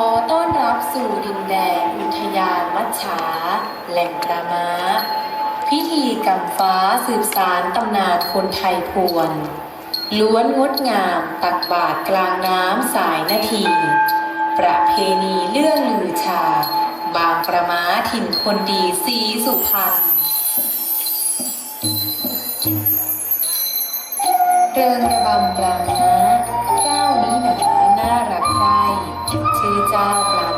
อต้อนรับสู่ดินแดนอุทยานมัจฉา แหล่งประม้า พิธีกรรมฟ้าสืบสารตำนานคนไทยพวน ล้วนงดงามตักบาทกลางน้ำสายนาที ประเพณีเลื่องลือชา บางประม้าถิ่นคนดีสีสุพรรณเริงระบำปลาม้าเชื่อเจ้า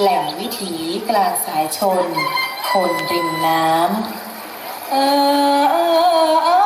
แหล่งวิถีกลางสายชน คนริมน้ำเออ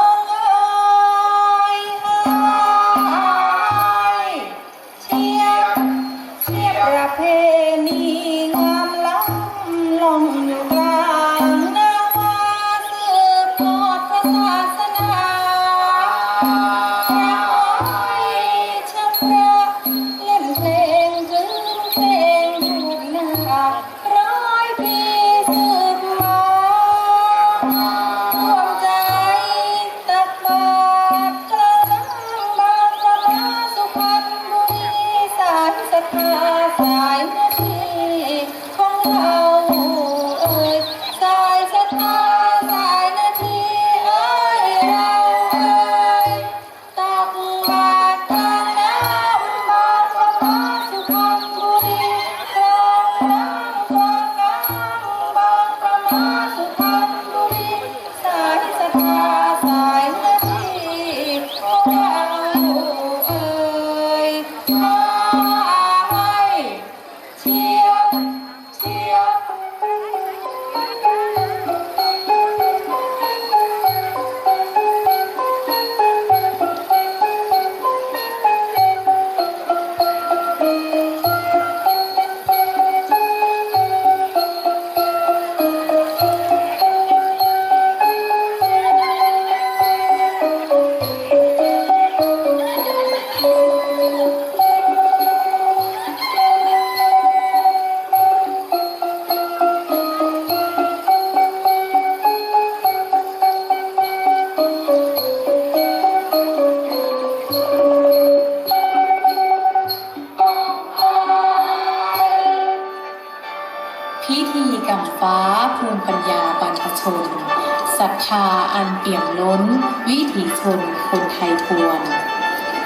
รัทธาอันเปี่ยมล้น วิถีชนคนไทยพวน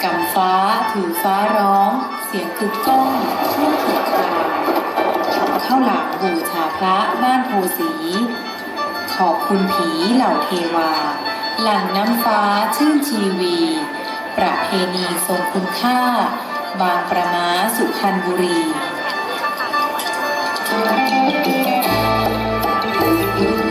กำฟ้าถือฟ้าร้อง เสียงกึกก้องช่วถึกครามเข้าหลังบูชาพระบ้านโพสี ขอบคุณผีเหล่าเทวา หลังน้ำฟ้าชื่นชีวี ประเพณีทรงคุณค่า บางประมาสุพรรณบุรีเ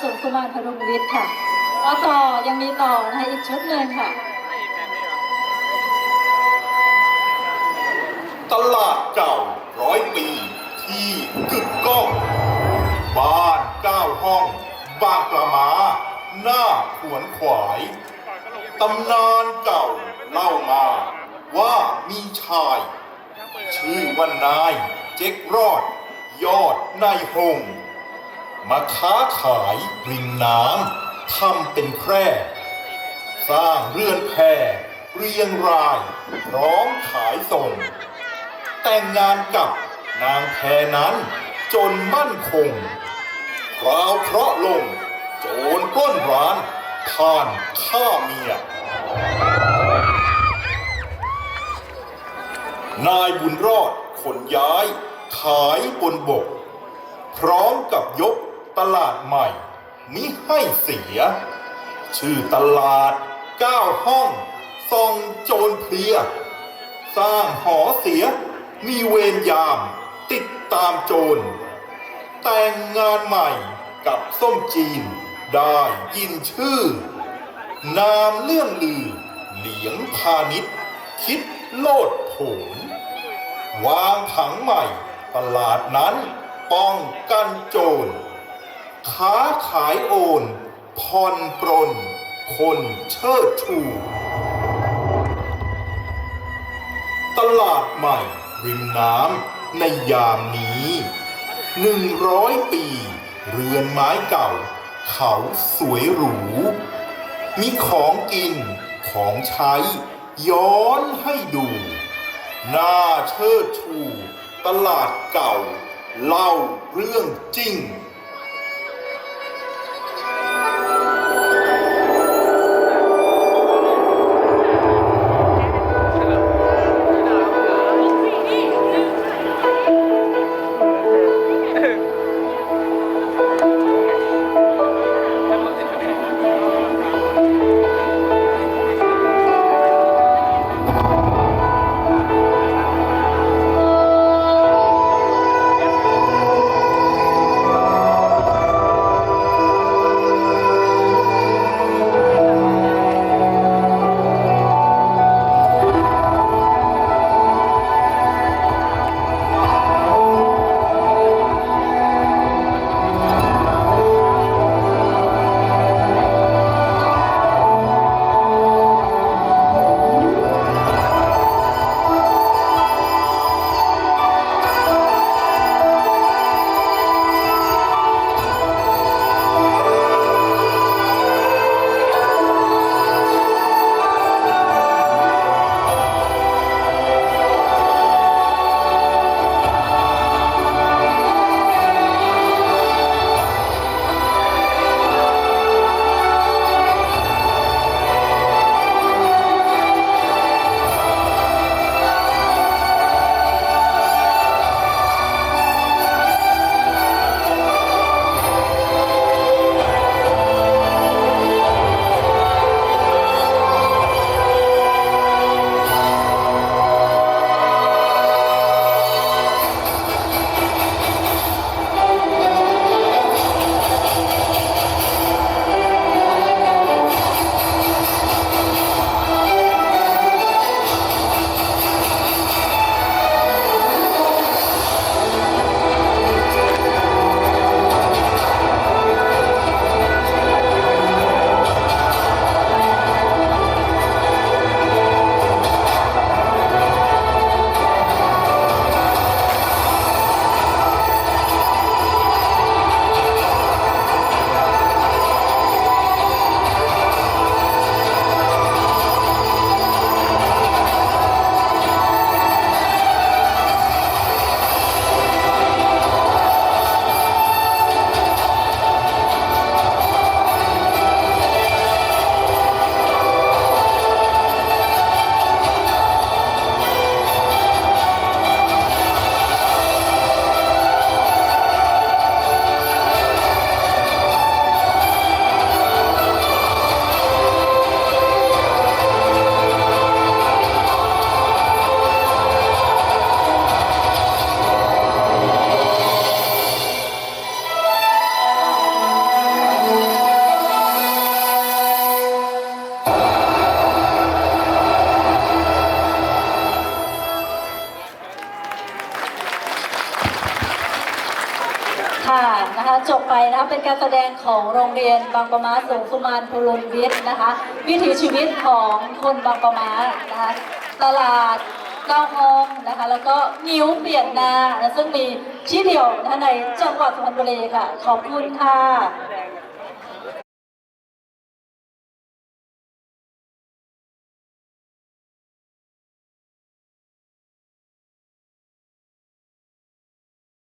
ปนาสุมารพดุงวิทย์ค่ะแล้วต่อยังมีต่อนะคะอีกชุดหนึ่งค่ะ ตลาดเก่าร้อยปี ที่กึกก้องบ้านเก้าห้อง บางปลามา หน้าขวนขวายตำนานเก่าเล่ามา ว่ามีชาย ชื่อว่านาย เจ๊กรอด ยอดนายหง มาค้าขายริมน้ำทำเป็นแคร่สร้างเรือนแพเรียงรายร้อมขายส่ง แต่งงานกับนางแพนั้นจนมั่นคงคราวเคราะห์ลง โจรปล้นร้านท่านฆ่าเมีย นายบุญรอดขนย้าย ขายบนบก พร้อมกับยก ตลาดใหม่มิให้เสีย ชื่อตลาดเก้าห้องซองโจรเพลีย สร้างหอเสีย มีเวรยาม ติดตามโจร แต่งงานใหม่กับส้มจีน ได้ยินชื่อ นามเลื่อนลือ เหลียงพาณิชย์คิดโลดโผนวางผังใหม่ ตลาดนั้น ป้องกันโจร ค้าขายโอนผ่อนปรน คนเชิดชู ตลาดใหม่ ริมน้ำในยามนี้หนึ่งร้อยปี เรือนไม้เก่า เขาสวยหรู มีของกินของใช้ ย้อนให้ดูน่าเชิดชู ตลาดเก่า เล่าเรื่องจริง การแสดงของโรงเรียนบางประมาสงสุมานภูลมวิทย์นะคะ วิถีชีวิตของคนบางประมานะคะตลาดเก้าห้องนะคะ แล้วก็นิ้วเปลี่ยนนาซึ่งมีที่เดียวนะะในจังหวัดสุพรรณบุรีค่ะ ขอบคุณค่ะ